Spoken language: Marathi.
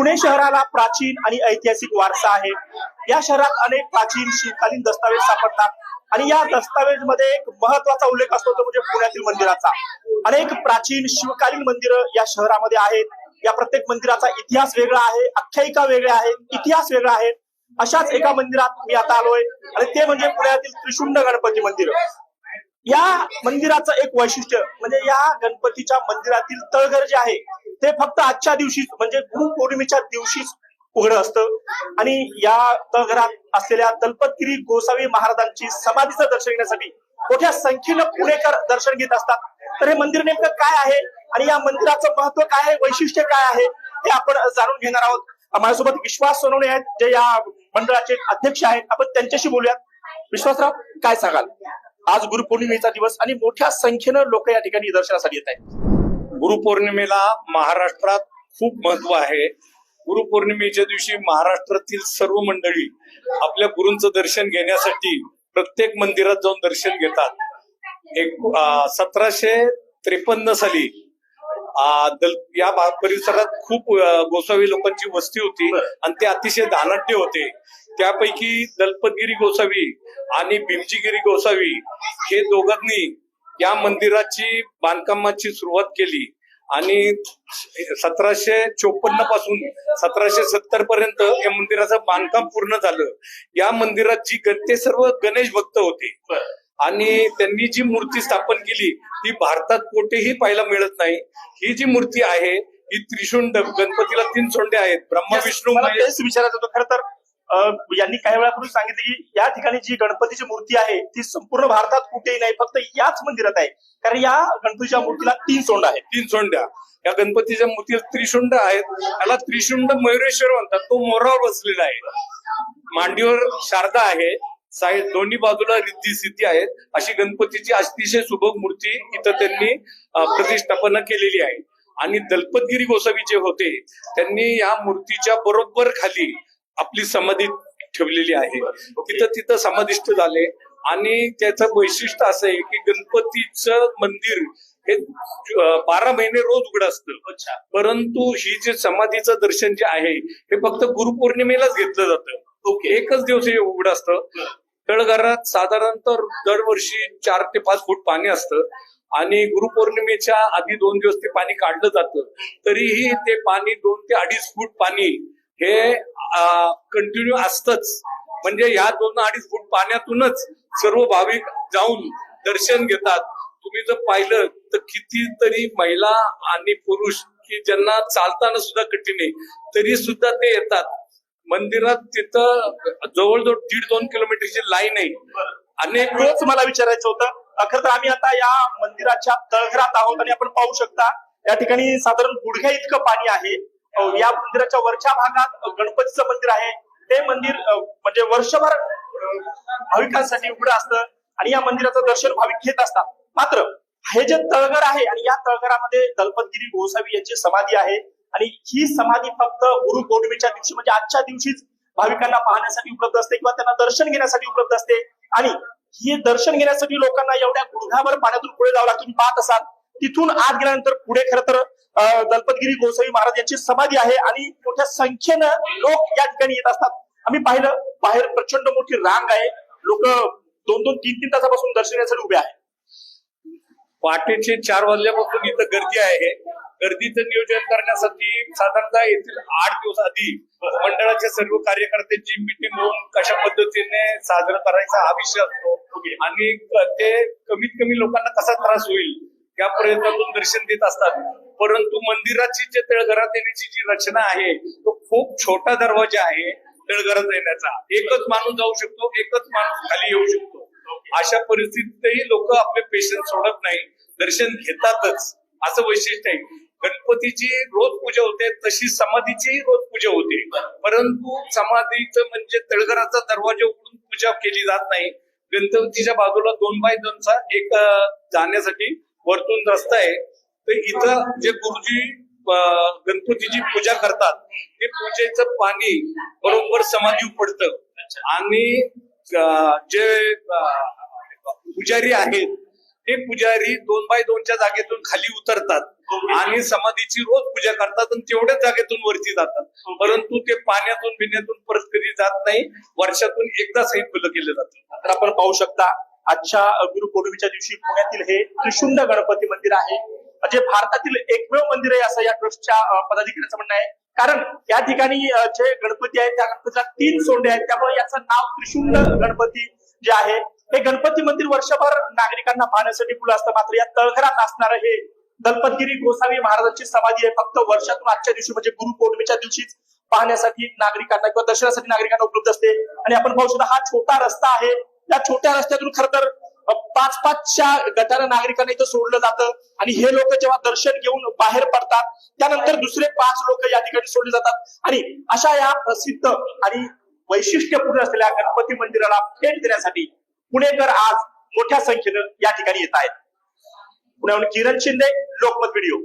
पुणे शहराला प्राचीन आणि ऐतिहासिक वारसा आहे. या शहरात अनेक प्राचीन शिवकालीन दस्तावेज सापडतात. आणि या दस्तावेजमध्ये एक महत्त्वाचा उल्लेख असतो तो म्हणजे पुण्यातील मंदिराचा. अनेक प्राचीन शिवकालीन मंदिरं या शहरामध्ये आहेत. या प्रत्येक मंदिराचा इतिहास वेगळा आहे आख्यायिका वेगळ्या आहेत इतिहास वेगळा आहे. अशाच एका मंदिरात मी आता आलोय आणि ते म्हणजे पुण्यातील त्रिशुंड गणपती मंदिर. या मंदिराचं एक वैशिष्ट्य म्हणजे या गणपतीच्या मंदिरातील तळघर जे आहे ते फक्त आजच्या दिवशीच म्हणजे गुरुपौर्णिमेच्या दिवशीच उघड असतं. आणि या तळघरात असलेल्या दलपतगिरी गोसावी महाराजांची समाधीचं दर्शन घेण्यासाठी मोठ्या संख्येनं पुणेकर दर्शन घेत असतात. तर हे मंदिर नेमकं काय आहे? आणि या मंदिराचं महत्त्व काय आहे? वैशिष्ट्य काय आहे? हे आपण जाणून घेणार आहोत. माझ्यासोबत विश्वास सोनवणे आहेत जे या मंडळाचे अध्यक्ष आहेत. आपण त्यांच्याशी बोलूयात. विश्वासराव काय सांगाल? आज गुरुपौर्णिमेचा दिवस आणि मोठ्या संख्येनं लोक या ठिकाणी दर्शनासाठी येत आहेत. गुरुपौर्णिमेला महाराष्ट्रात खूप महत्त्व आहे. गुरुपौर्णिमेच्या दिवशी महाराष्ट्रातील सर्व मंडळी आपल्या गुरूंचं दर्शन घेण्यासाठी प्रत्येक मंदिरात जाऊन दर्शन घेतात. एक सतराशे त्रेपन्न साली दल या परिसरात खूप गोसावी लोकांची वस्ती होती आणि ते अतिशय धानाट्य होते. त्यापैकी दलपतगिरी गोसावी आणि भीमजीगिरी गोसावी हे दोघांनी या मंदिराची बांधकामाची सुरुवात केली आणि सतराशे चोपन्नपासून सतराशे सत्तर पर्यंत या मंदिराचं बांधकाम पूर्ण झालं. या मंदिरात जी ते सर्व गणेश भक्त होते. आणि त्यांनी जी मूर्ती स्थापन केली ती भारतात कुठेही पाहायला मिळत नाही. ही जी मूर्ती आहे ही त्रिशुंड गणपतीला तीन सोंडे आहेत. ब्रह्मा विष्णू विचारायचं होतं. खरं तर यांनी काही वेळापूर्वी सांगितले की या ठिकाणी जी गणपतीची मूर्ती आहे ती संपूर्ण भारतात कुठेही नाही फक्त याच मंदिरात आहे. कारण या गणपतीच्या मूर्तीला तीन सोंड आहेत. तीन सोंड्या. या गणपतीच्या मूर्तीला त्रिशुंड आहेत. त्याला त्रिशुंड मयुरेश्वर म्हणतात. तो मोरावर बसलेला आहे. मांडीवर शारदा आहे. साहेब दोन्ही बाजूला रिद्धी सिद्धी आहेत. अशी गणपतीची अतिशय सुबक मूर्ती इथं त्यांनी प्रतिष्ठापन प्रतिष्ठापना केलेली आहे. आणि दलपतगिरी गोसावी जे होते त्यांनी या मूर्तीच्या बरोबर खाली आपली समाधी ठेवलेली आहे. तिथं तिथं समाधिष्ट झाले. आणि त्याचं वैशिष्ट्य असं आहे की गणपतीचं मंदिर हे बारा महिने रोज उघड असतं. परंतु ही जे समाधीचं दर्शन जे आहे हे फक्त गुरुपौर्णिमेलाच घेतलं जातं. ओके. एकच दिवस हे उघड असतं. तळघरात साधारणतः दरवर्षी चार ते पाच फूट पाणी असतं. आणि गुरुपौर्णिमेच्या आधी दोन दिवस ते पाणी काढलं जातं. तरीही ते पाणी दोन ते अडीच फूट पाणी हे कंटिन्यू असतच. म्हणजे या दोन अडीच फूट पाण्यातूनच सर्व भाविक जाऊन दर्शन घेतात. तुम्ही जर पाहिलं तर कितीतरी महिला आणि पुरुष की ज्यांना चालताना सुद्धा कठीण आहे तरी सुद्धा ते येतात. मंदिरात तिथं जवळजवळ दीड दोन किलोमीटरची लाईन आहे. आणि तेच मला विचारायचं होतं. अखर तर आम्ही आता या मंदिराच्या तळघरात आहोत आणि आपण पाहू शकता या ठिकाणी साधारण गुडघ्या इतकं पाणी आहे. या मंदिराच्या वरच्या भागात गणपतीचं मंदिर आहे. ते मंदिर म्हणजे वर्षभर भाविकांसाठी उघडं असतं आणि या मंदिराचं दर्शन भाविक घेत असतात. मात्र हे जे तळघर आहे आणि या तळघरामध्ये दलपतगिरी गोसावी यांची समाधी आहे आणि ही समाधी फक्त गुरु पौर्णिमेच्या दिवशी म्हणजे आजच्या दिवशीच भाविकांना पाहण्यासाठी उपलब्ध असते किंवा त्यांना दर्शन घेण्यासाठी उपलब्ध असते. आणि हे दर्शन घेण्यासाठी लोकांना एवढ्या गुडघ्यावर पाण्यातून पुढे जावं लागतं. पाहत असाल तिथून आत गेल्यानंतर पुढे खरं तर दलपतगिरी गोसावी महाराज यांची समाधी आहे आणि मोठ्या संख्येनं लोक या ठिकाणी येत असतात. आम्ही पाहिलं बाहेर प्रचंड मोठी रांग आहे. लोक दोन दोन तीन तीन तासापासून दर्शनासाठी उभे आहे पहाटेचे चार वाजल्यापासून इथं गर्दी आहे गर्दीचं नियोजन करण्यासाठी साधारणतः येथील आठ दिवस आधी मंडळाच्या सर्व कार्यकर्त्यांची मिटिंग होऊन कशा पद्धतीने साजरं करायचा हा विषय असतो आणि ते कमीत कमी लोकांना कसा त्रास होईल या प्रयत्नातून दर्शन देत असतात. परंतु मंदिराची जे तळघरात येण्याची जी रचना आहे तो खूप छोटा दरवाजा आहे तळघरात येण्याचा. एकच माणूस जाऊ शकतो एकच माणूस खाली येऊ शकतो. अशा परिस्थितीतही लोक आपले पेशंट सोडत नाही दर्शन घेतातच असं वैशिष्ट्य आहे. गणपतीची रोज पूजा होते तशी समाधीची रोज पूजा होते. परंतु समाधीचं म्हणजे तळघराचा दरवाजा उघडून पूजा केली जात नाही. गणपतीच्या बाजूला दोन बाय दोनचा एक जाण्यासाठी वरतून रस्ता आहे. तर इथं जे गुरुजी गणपतीची पूजा करतात ते पूजेचं पाणी बरोबर समाधी पडतं. आणि जे पुजारी आहेत ते पुजारी दोन बाय दोनच्या जागेतून खाली उतरतात. आणि समाधीची रोज पूजा करतात आणि तेवढ्याच जागेतून वरती जातात. परंतु ते पाण्यातून बिण्यातून परत कधी जात नाही. वर्षातून एकदा हे फुलं केलं जातं. तर आपण पाहू शकता आजच्या गुरुपौर्णिमेच्या दिवशी पुण्यातील हे त्रिशुंड गणपती मंदिर आहे. जे भारतातील एकमेव मंदिर आहे असं या ट्रस्टच्या पदाधिकाऱ्याचं म्हणणं आहे. कारण या ठिकाणी जे गणपती आहेत त्या गणपतीला तीन सोंडे आहेत. त्यामुळे याचं नाव त्रिशुंड गणपती जे आहे हे गणपती मंदिर वर्षभर नागरिकांना पाहण्यासाठी खुलं असतं. मात्र या तळघरात असणारं हे दलपतगिरी गोसावी महाराजांची समाधी आहे. फक्त वर्षातून आजच्या दिवशी म्हणजे गुरुपौर्णिमेच्या दिवशीच पाहण्यासाठी नागरिकांना किंवा दर्शनासाठी नागरिकांना उपलब्ध असते. आणि आपण पाहू शकता हा छोटा रस्ता आहे. त्या छोट्या रस्त्यातून खर तर पाच पाचच्या गटार नागरिकांना इथं सोडलं जातं. आणि हे लोक जेव्हा दर्शन घेऊन बाहेर पडतात त्यानंतर दुसरे पाच लोक या ठिकाणी सोडले जातात. आणि अशा या प्रसिद्ध आणि वैशिष्ट्यपूर्ण असलेल्या गणपती मंदिराला भेट देण्यासाठी पुणेकर आज मोठ्या संख्येनं या ठिकाणी येत आहेत. पुण्याहून किरण शिंदे लोकमत व्हिडिओ.